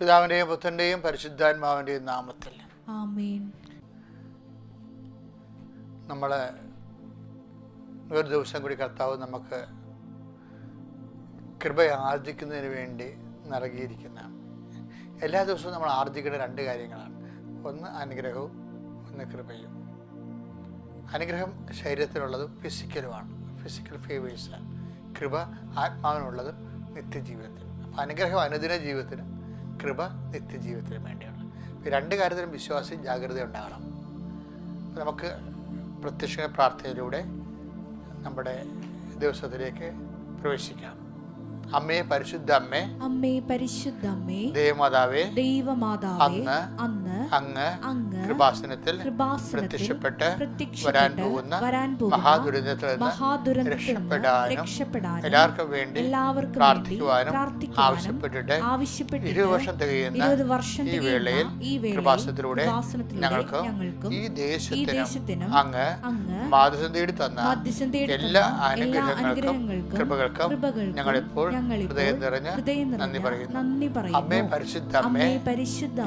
പിതാവിന്റെയും പുത്രന്റെയും പരിശുദ്ധാത്മാവിന്റെയും നാമത്തിൽ. നമ്മൾ ഒരു ദിവസം കൂടി കർത്താവ് നമുക്ക് കൃപ ആർജിക്കുന്നതിന് വേണ്ടി നൽകിയിരിക്കുന്ന എല്ലാ ദിവസവും നമ്മൾ ആർജിക്കേണ്ട രണ്ട് കാര്യങ്ങളാണ്. ഒന്ന് അനുഗ്രഹവും ഒന്ന് കൃപയും. അനുഗ്രഹം ശരീരത്തിനുള്ളതും ഫിസിക്കലുമാണ്. ഫിസിക്കൽ ഫേവേഴ്സാണ് കൃപ ആത്മാവിനുള്ളതും നിത്യജീവിതത്തിനും. അപ്പം അനുഗ്രഹം അനുദിന ജീവിതത്തിനും കൃപ നിത്യജീവിതത്തിനും വേണ്ടിയാണ്. രണ്ട് കാര്യത്തിലും വിശ്വാസം ജാഗ്രത ഉണ്ടാകണം. നമുക്ക് പ്രത്യക്ഷ പ്രാർത്ഥനയിലൂടെ നമ്മുടെ ദിവസത്തിലേക്ക് പ്രവേശിക്കാം. അമ്മേ പരിശുദ്ധ അമ്മേ അമ്മേ പരിശുദ്ധ അമ്മേ ദേവമാതാവേ ദൈവമാതാവേ അന്ന് അന്ന് അങ്ങ് കൃപാസനത്തിൽ പ്രത്യക്ഷപ്പെട്ട് വരാൻ പോകുന്ന മഹാദുരന്തത്തിൽ നിന്ന് രക്ഷപ്പെടാനും എല്ലാവർക്കും വേണ്ടി എല്ലാവർക്കും പ്രാർത്ഥിക്കുവാനും ആവശ്യപ്പെട്ടിട്ട് ഇരുപത് വർഷം തികയുന്ന ഈ വേളയിൽ കൃപാസനത്തിലൂടെ ഞങ്ങൾക്ക് ഈ ദേശത്തിന് അങ്ങ് അങ്ങ് തന്ന എല്ലാ അനുഗ്രഹങ്ങൾക്കും കൃപകൾക്കും ഞങ്ങളിപ്പോൾ ഹൃദയം നിറഞ്ഞ് നന്ദി പറയുന്നു. അമ്മേ പരിശുദ്ധ അമ്മേ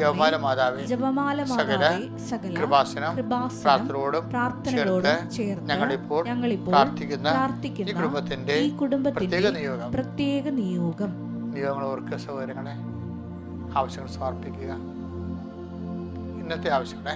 ജപമാല മാതാവേ സകല കൃപാസനം പ്രാർത്ഥനയോടും ചേർത്ത് ഞങ്ങളിപ്പോൾ പ്രാർത്ഥിക്കുന്ന ഈ കുടുംബത്തിന്റെ പ്രത്യേക നിയോഗം. പ്രത്യേക നിയോഗം. നിയോഗങ്ങൾ ഓർക്കുക സഹോദരങ്ങളെ ആവശ്യങ്ങൾ സമർപ്പിക്കുക. ഇന്നത്തെ ആവശ്യങ്ങളെ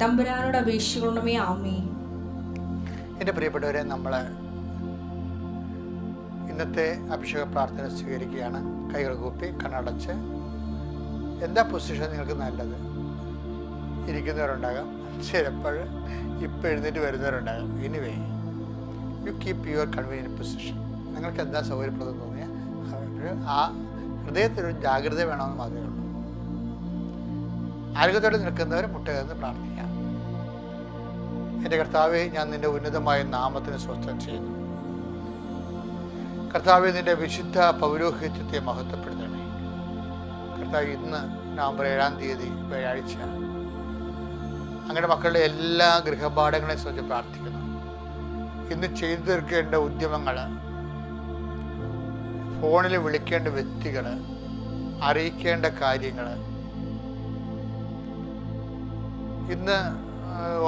തമ്പുരാനോട് അപേക്ഷിക്കണമേ ആമേ എന്റെ പ്രിയപ്പെട്ടവരെ നമ്മൾ ഇന്നത്തെ അഭിഷേക പ്രാർത്ഥന സ്വീകരിക്കുകയാണ്. കൈകൾ കൂപ്പി കണ്ണടച്ച്. എന്താ പൊസിഷൻ നിങ്ങൾക്ക് നല്ലത്? ഇരിക്കുന്നവരുണ്ടാകാം. ചിലപ്പോൾ ഇപ്പം എഴുന്നേറ്റ് വരുന്നവരുണ്ടാകാം. Anyway you keep your convenient position നിങ്ങൾക്ക് എന്താ സൗകര്യപ്രദം തോന്നിയാൽ ആ ഹൃദയത്തിലൊരു ജാഗ്രത വേണമെന്ന് മാത്രമേ ഉള്ളൂ. ആരോഗ്യത്തോടെ നിൽക്കുന്നവർ മുട്ടുകയെന്ന് പ്രാർത്ഥിക്കാം. എന്റെ കർത്താവെ ഞാൻ നിന്റെ ഉന്നതമായ നാമത്തിന് സ്വസ്ഥം ചെയ്യുന്നു. കർത്താവെ നിന്റെ വിശുദ്ധ പൗരോഹിത്യത്തെ മഹത്വപ്പെടുത്തണേ കർത്താവ് ഇന്ന് നവംബർ ഏഴാം തീയതി വ്യാഴാഴ്ച. അങ്ങയുടെ മക്കളുടെ എല്ലാ ഗൃഹപാഠങ്ങളെ സംബന്ധിച്ച് പ്രാർത്ഥിക്കുന്നു. ഇന്ന് ചെയ്തു തീർക്കേണ്ട ഉദ്യമങ്ങൾ ഫോണിൽ വിളിക്കേണ്ട വ്യക്തികൾ അറിയിക്കേണ്ട കാര്യങ്ങൾ ഇന്ന്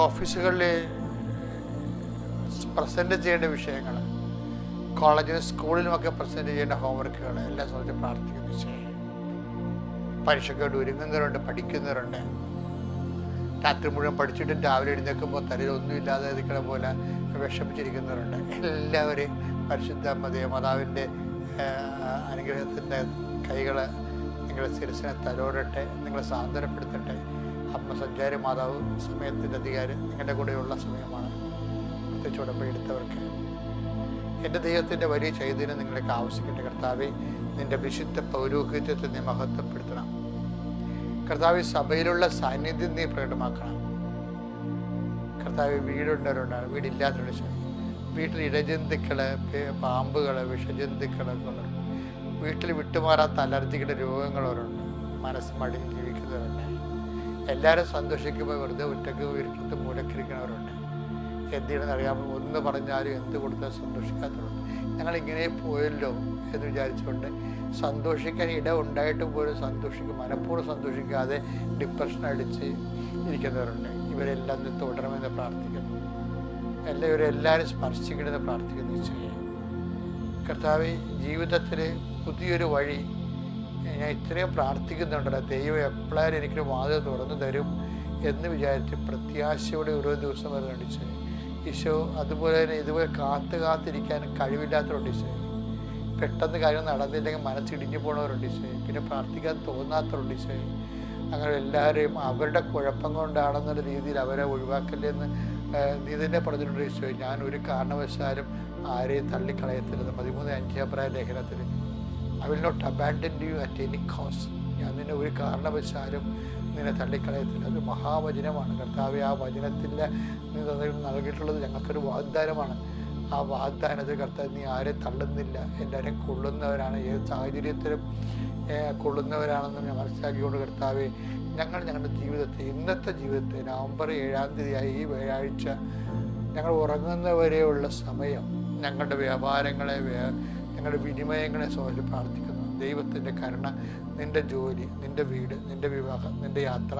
ഓഫീസുകളിൽ പ്രസന്റ് ചെയ്യേണ്ട വിഷയങ്ങൾ കോളേജിലും സ്കൂളിലുമൊക്കെ പ്രസന്റ് ചെയ്യേണ്ട ഹോംവർക്കുകൾ എല്ലാം സംബന്ധിച്ച് പ്രാർത്ഥിക്കുന്ന വിഷയം പരീക്ഷയ്ക്ക് വേണ്ടി ഒരുങ്ങുന്നവരുണ്ട് പഠിക്കുന്നവരുണ്ട്. രാത്രി മുഴുവൻ പഠിച്ചിട്ടും രാവിലെ എഴുന്നേൽക്കുമ്പോൾ തലയിൽ ഒന്നുമില്ലാതെ നിൽക്കണ പോലെ വിഷമിച്ചിരിക്കുന്നവരുണ്ട്. എല്ലാവരെയും പരിശുദ്ധ ദേവമാതാവിന്റെ അനുഗ്രഹത്തിന്റെ കൈകൾ നിങ്ങളുടെ ശിരസിനെ തലോടട്ടെ നിങ്ങളെ സാന്ത്വനപ്പെടുത്തട്ടെ. അമ്മ സഞ്ചാരി മാതാവ് സമയത്തിന്റെ അധികാരം നിങ്ങളുടെ കൂടെയുള്ള സമയമാണ്. പ്രത്യേകിച്ച് ഉടമ്പെടുത്തവർക്ക് എന്റെ ദൈവത്തിന്റെ വലിയ ചൈതന്യം നിങ്ങൾക്ക് ആവശ്യപ്പെട്ട. കർത്താവെ നിന്റെ വിശുദ്ധ പൗരോഹിത്യത്തെ നീ മഹത്വപ്പെടുത്തണം. കർത്താവ് സഭയിലുള്ള സാന്നിധ്യം നീ പ്രകടമാക്കണം. കർത്താവ് വീടുണ്ടവരുണ്ടാണ് വീടില്ലാത്തവരുടെ ശരി വീട്ടിൽ ഇടജന്തുക്കൾ പാമ്പുകൾ വിഷജന്തുക്കൾ വീട്ടിൽ വിട്ടുമാറാത്ത അലർജികളുടെ രോഗങ്ങളവരുണ്ട് മനസ്സ് മടി ജീവിക്കുന്നവരുണ്ട്. എല്ലാവരും സന്തോഷിക്കുമ്പോൾ വെറുതെ ഒറ്റയ്ക്ക് വീട്ടിൽ മൂലക്കിരിക്കുന്നവരുണ്ട് എന്തിനാണെന്ന് അറിയാമോ? ഒന്ന് പറഞ്ഞാലും എന്ത് കൊടുത്താൽ സന്തോഷിക്കാത്തവരുണ്ട്. ഞങ്ങൾ ഇങ്ങനെ പോയല്ലോ എന്ന് വിചാരിച്ചുകൊണ്ട് സന്തോഷിക്കാൻ ഇട ഉണ്ടായിട്ട് പോലും സന്തോഷിക്കും മനഃപൂർവം സന്തോഷിക്കാതെ ഡിപ്രഷൻ അടിച്ച് ഇരിക്കുന്നവരുണ്ട്. ഇവരെല്ലാം തുടരണമെന്ന് പ്രാർത്ഥിക്കുന്നു. എല്ലാം ഇവരെല്ലാവരും സ്പർശിക്കണമെന്ന് പ്രാർത്ഥിക്കുന്നു ഈശോയെ. കർത്താവ് ജീവിതത്തിൽ പുതിയൊരു വഴി ഞാൻ ഇത്രയും പ്രാർത്ഥിക്കുന്നുണ്ടല്ലോ ദൈവം എപ്പോഴായാലും എനിക്കൊരു വാതിൽ തുറന്നു തരും എന്ന് വിചാരിച്ച് പ്രത്യാശയോടെ ഓരോ ദിവസം വരെ ഈശോ ഈശോ അതുപോലെ തന്നെ ഇതുപോലെ കാത്ത് കാത്തിരിക്കാൻ കഴിവില്ലാത്തവരുണ്ട് ഈശോ പെട്ടെന്ന് കാര്യം നടന്നില്ലെങ്കിൽ മനസ്സിടിഞ്ഞു പോണവരുണ്ട് ഈശോ പിന്നെ പ്രാർത്ഥിക്കാൻ തോന്നാത്തവരുണ്ട് ഈശോ അങ്ങനെ എല്ലാവരെയും അവരുടെ കുഴപ്പം കൊണ്ടാണെന്നുള്ള രീതിയിൽ അവരെ ഒഴിവാക്കല്ലെന്ന് നീ തന്നെ പറഞ്ഞിട്ടുണ്ട് ഈശോ ഞാൻ ഒരു കാരണവശാലും ആരെയും തള്ളിക്കളയത്തില്ലെന്ന് പതിമൂന്ന് അഞ്ചാപ്രായ ലേഖനത്തിൽ I will not abandon you at any cause ഞാൻ നിന്നെ ഒരു കാരണവശാലും നിന്നെ തള്ളിക്കളയത്തില്ല. അത് മഹാവചനമാണ്. കർത്താവ് ആ വചനത്തിന്റെ നൽകിയിട്ടുള്ളത് ഞങ്ങൾക്കൊരു വാഗ്ദാനമാണ്. ആ വാഗ്ദാനത്തിൽ കർത്താവ് നീ ആരെ തള്ളുന്നില്ല? എല്ലാവരെയും കൊള്ളുന്നവരാണ്. ഏത് സാഹചര്യത്തിലും കൊള്ളുന്നവരാണെന്ന് ഞാൻ മനസ്സിലാക്കിക്കൊണ്ട് കർത്താവെ ഞങ്ങൾ ഞങ്ങളുടെ ജീവിതത്തെ ഇന്നത്തെ ജീവിതത്തെ നവംബർ ഏഴാം തീയതിയായി ഈ വ്യാഴാഴ്ച ഞങ്ങൾ ഉറങ്ങുന്നവരെയുള്ള സമയം ഞങ്ങളുടെ വ്യാപാരങ്ങളെ വ്യ- ഞങ്ങളുടെ വിനിമയങ്ങളെ സ്വാമി പ്രാർത്ഥിക്കുന്നു. ദൈവത്തിന്റെ കരുണ നിന്റെ ജോലി നിന്റെ വീട് നിന്റെ വിവാഹം നിന്റെ യാത്ര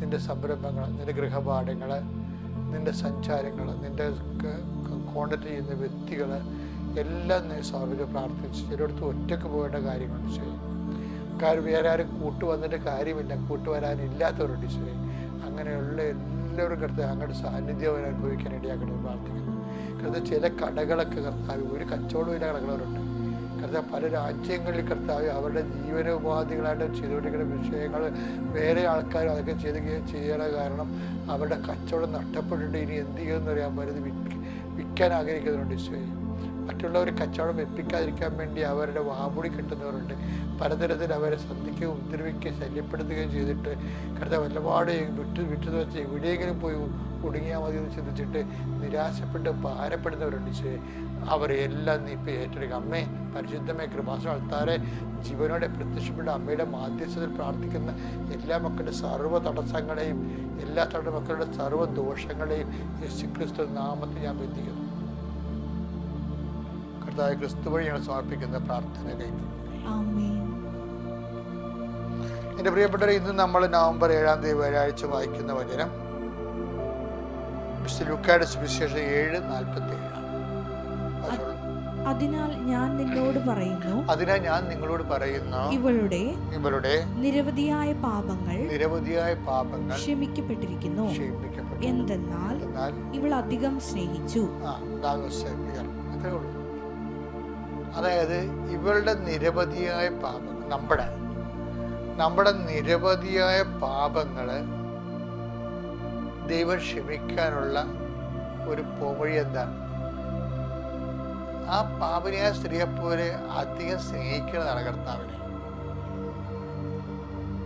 നിന്റെ സംരംഭങ്ങൾ നിന്റെ ഗൃഹപാഠങ്ങൾ നിന്റെ സഞ്ചാരങ്ങൾ നിന്റെ കോണ്ടാക്ട് ചെയ്യുന്ന വ്യക്തികൾ എല്ലാം നീ സമർപ്പിച്ച് പ്രാർത്ഥിച്ച് ചിലയിടത്ത് ഒറ്റയ്ക്ക് പോകേണ്ട കാര്യങ്ങളുണ്ട് ചെയ്യും കാര്യം വേറെ ആരും കൂട്ടു വന്നിട്ട് കാര്യമില്ല കൂട്ടു വരാനില്ലാത്തവരുണ്ട് ഈശോയെ അങ്ങനെയുള്ള എല്ലാവരും കർത്താവ് അങ്ങോട്ട് സാന്നിധ്യം അവർ അനുഭവിക്കാൻ പ്രാർത്ഥിക്കുന്നു. കൃത്യം ചില കടകളൊക്കെ കർത്താവ് ഒരു കച്ചവടമില്ല കടകളവരുണ്ട് കർത്താവ് പല രാജ്യങ്ങളിൽ കർത്താവ് അവരുടെ ജീവനോപാധികളായിട്ട് ചെയ്തുകൊണ്ടിരിക്കുന്ന വിഷയങ്ങൾ വേറെ ആൾക്കാർ അതൊക്കെ ചെയ്ത് ചെയ്യണ കാരണം അവരുടെ കച്ചവടം നഷ്ടപ്പെട്ടിട്ട് ഇനി എന്ത് ചെയ്യുമെന്ന് അറിയാൻ പറ്റുന്നത് വിൽക്കാൻ ആഗ്രഹിക്കുന്നുണ്ട് ഈശോയെ. മറ്റുള്ളവർ കച്ചവടം എത്തിക്കാതിരിക്കാൻ വേണ്ടി അവരുടെ വാമുടി കിട്ടുന്നവരുണ്ട്. പലതരത്തിൽ അവരെ സന്ധിക്കുകയും ഉപദ്രവിക്കുകയും ശല്യപ്പെടുത്തുകയും ചെയ്തിട്ട് കർത്താവ് ഒരുപാട് വിട്ടു വിട്ടു വെച്ച് എവിടെയെങ്കിലും പോയി കുടുങ്ങിയാൽ മതി എന്ന് ചിന്തിച്ചിട്ട് നിരാശപ്പെട്ട് ഭാരപ്പെടുന്നവരുണ്ട് അവരെ എല്ലാം നീ ഇപ്പം ഏറ്റെടുക്കുക അമ്മേ പരിശുദ്ധമേ കൃപാസം ആൾത്താരെ ജീവനോടെ പ്രത്യക്ഷപ്പെട്ട അമ്മയുടെ മാധ്യസ്ഥത്തിൽ പ്രാർത്ഥിക്കുന്ന എല്ലാ മക്കളുടെ സർവ തടസ്സങ്ങളെയും എല്ലാ തട മക്കളുടെ സർവ ദോഷങ്ങളെയും യേശുക്രിസ്തു നാമത്തിൽ ഞാൻ ബന്ധിക്കുന്നു. കർത്താവ് ക്രിസ്തു വഴി ഞങ്ങൾ സമർപ്പിക്കുന്ന പ്രാർത്ഥന എന്റെ പ്രിയപ്പെട്ടവരെ ഇന്ന് നമ്മൾ നവംബർ ഏഴാം തീയതി വ്യാഴാഴ്ച വായിക്കുന്ന വചനം ലുക്കായുടെ സുവിശേഷം ഏഴ് നാൽപ്പത്തി ഏഴാണ് അതിനാൽ ഞാൻ നിന്നോട് പറയുന്നു അതിനാൽ ഞാൻ നിങ്ങളോട് പറയുന്നു ഇവളുടെ ഇവരുടെ നിരവധിയായ പാപങ്ങൾ നിരവധിയായ പാപങ്ങൾ ക്ഷമിക്കപ്പെട്ടിരിക്കുന്നു. എന്തെന്നാൽ ഇവൾ അധികം സ്നേഹിച്ചു. ആ അത്രേ ഉള്ളൂ. അതായത് ഇവളുടെ നിരവധിയായ പാപങ്ങൾ നമ്മുടെ നമ്മുടെ നിരവധിയായ പാപങ്ങൾ ദൈവം ക്ഷമിക്കാനുള്ള ഒരു പോവഴി എന്താണ് ആ പാപനിയായ സ്ത്രീയെ പോലെ അധികം സ്നേഹിക്കുന്നതാണ് കർത്താവിനെ.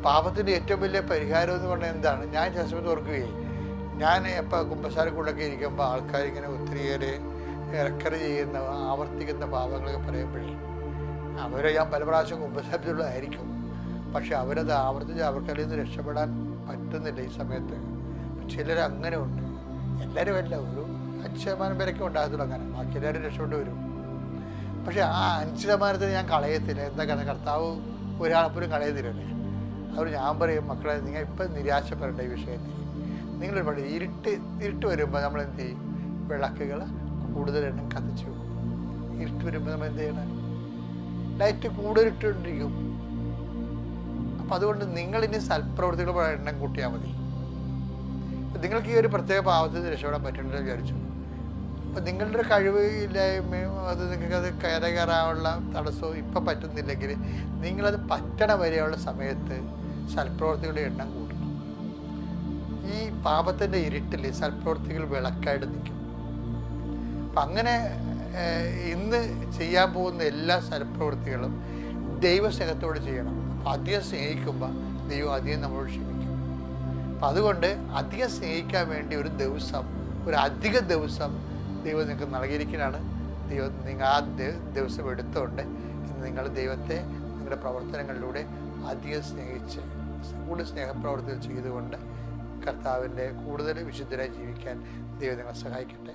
പാപത്തിന്റെ ഏറ്റവും വലിയ പരിഹാരം എന്ന് പറഞ്ഞാൽ എന്താണ്? ഞാൻ സമയത്ത് ഓർക്കുകയും ഞാൻ ഇപ്പം കുമ്പസാരക്കൂടൊക്കെ ഇരിക്കുമ്പോൾ ആൾക്കാർ ഇങ്ങനെ ഒത്തിരിയേറെ ഇറക്കറി ചെയ്യുന്ന ആവർത്തിക്കുന്ന പാപങ്ങളൊക്കെ പറയുമ്പോഴേ അവരെ ഞാൻ പല പ്രാവശ്യം ഉപസരിച്ചുള്ളതായിരിക്കും പക്ഷെ അവരത് ആവർത്തിച്ച് അവർക്കതിൽ നിന്ന് രക്ഷപ്പെടാൻ പറ്റുന്നില്ല ഈ സമയത്ത്. ചിലർ അങ്ങനെ ഉണ്ട്. എല്ലാവരും അല്ല ഒരു അഞ്ച് ശതമാനം പേരൊക്കെ ഉണ്ടാകത്തുള്ളൂ അങ്ങനെ. ബാക്കി എല്ലാവരും രക്ഷപ്പെട്ട് വരും. പക്ഷെ ആ അഞ്ച് ശതമാനത്തിന് ഞാൻ കളയത്തില്ല. എന്താ കാരണം കർത്താവ് ഒരാളെപ്പോലും കളയത്തില്ലല്ലേ? അവർ ഞാൻ പറയും മക്കളെ നിങ്ങൾ ഇപ്പം നിരാശപ്പെടേണ്ട ഈ വിഷയത്തിൽ. പറയും ഇരുട്ട് ഇരുട്ട് വരുമ്പോൾ നമ്മൾ എന്ത് ചെയ്യും? വിളക്കുകൾ കൂടുതൽ എണ്ണം കത്തിച്ചു വെക്കും. ഇരുട്ട് വരുമ്പോൾ നമ്മൾ എന്ത് ചെയ്യണം? ലൈറ്റ് കൂടുതൽ ഇട്ടുകൊണ്ടിരിക്കും. അപ്പം അതുകൊണ്ട് നിങ്ങൾ ഇനി സൽപ്രവൃത്തികൾ എണ്ണം കൂട്ടിയാൽ മതി. നിങ്ങൾക്ക് ഈ ഒരു പ്രത്യേക പാവത്തിൽ രക്ഷപ്പെടാൻ പറ്റുന്നുണ്ടെന്ന് വിചാരിച്ചു. അപ്പം നിങ്ങളുടെ ഒരു കഴിവ് ഇല്ലായ്മയും അത് നിങ്ങൾക്ക് അത് കയറി കയറാനുള്ള തടസ്സവും ഇപ്പം പറ്റുന്നില്ലെങ്കിൽ നിങ്ങളത് പറ്റണ വരെയുള്ള സമയത്ത് സൽപ്രവർത്തികളുടെ എണ്ണം കൂട്ടണം ഈ പാപത്തിന്റെ ഇരുട്ടിൽ സൽപ്രവർത്തികൾ വിളക്കായിട്ട് നിൽക്കും. അപ്പം അങ്ങനെ ഇന്ന് ചെയ്യാൻ പോകുന്ന എല്ലാ സൽപ്രവൃത്തികളും ദൈവസ്നേഹത്തോട് ചെയ്യണം. അപ്പം അധികം സ്നേഹിക്കുമ്പോൾ ദൈവം അധികം നമ്മളോട് ക്ഷമിക്കും. അപ്പം അതുകൊണ്ട് അധികം സ്നേഹിക്കാൻ വേണ്ടി ഒരു ദിവസം ഒരു അധിക ദിവസം ദൈവം നിങ്ങൾക്ക് നൽകിയിരിക്കുന്നതാണ് ദൈവം നിങ്ങൾ ആ ദിവസം എടുത്തുകൊണ്ട് നിങ്ങൾ ദൈവത്തെ നിങ്ങളുടെ പ്രവർത്തനങ്ങളിലൂടെ അധികം സ്നേഹിച്ച് കൂടുതൽ സ്നേഹപ്രവർത്തികൾ ചെയ്തുകൊണ്ട് കർത്താവിന്റെ കൂടുതൽ വിശുദ്ധരായി ജീവിക്കാൻ ദൈവം നിങ്ങളെ സഹായിക്കട്ടെ.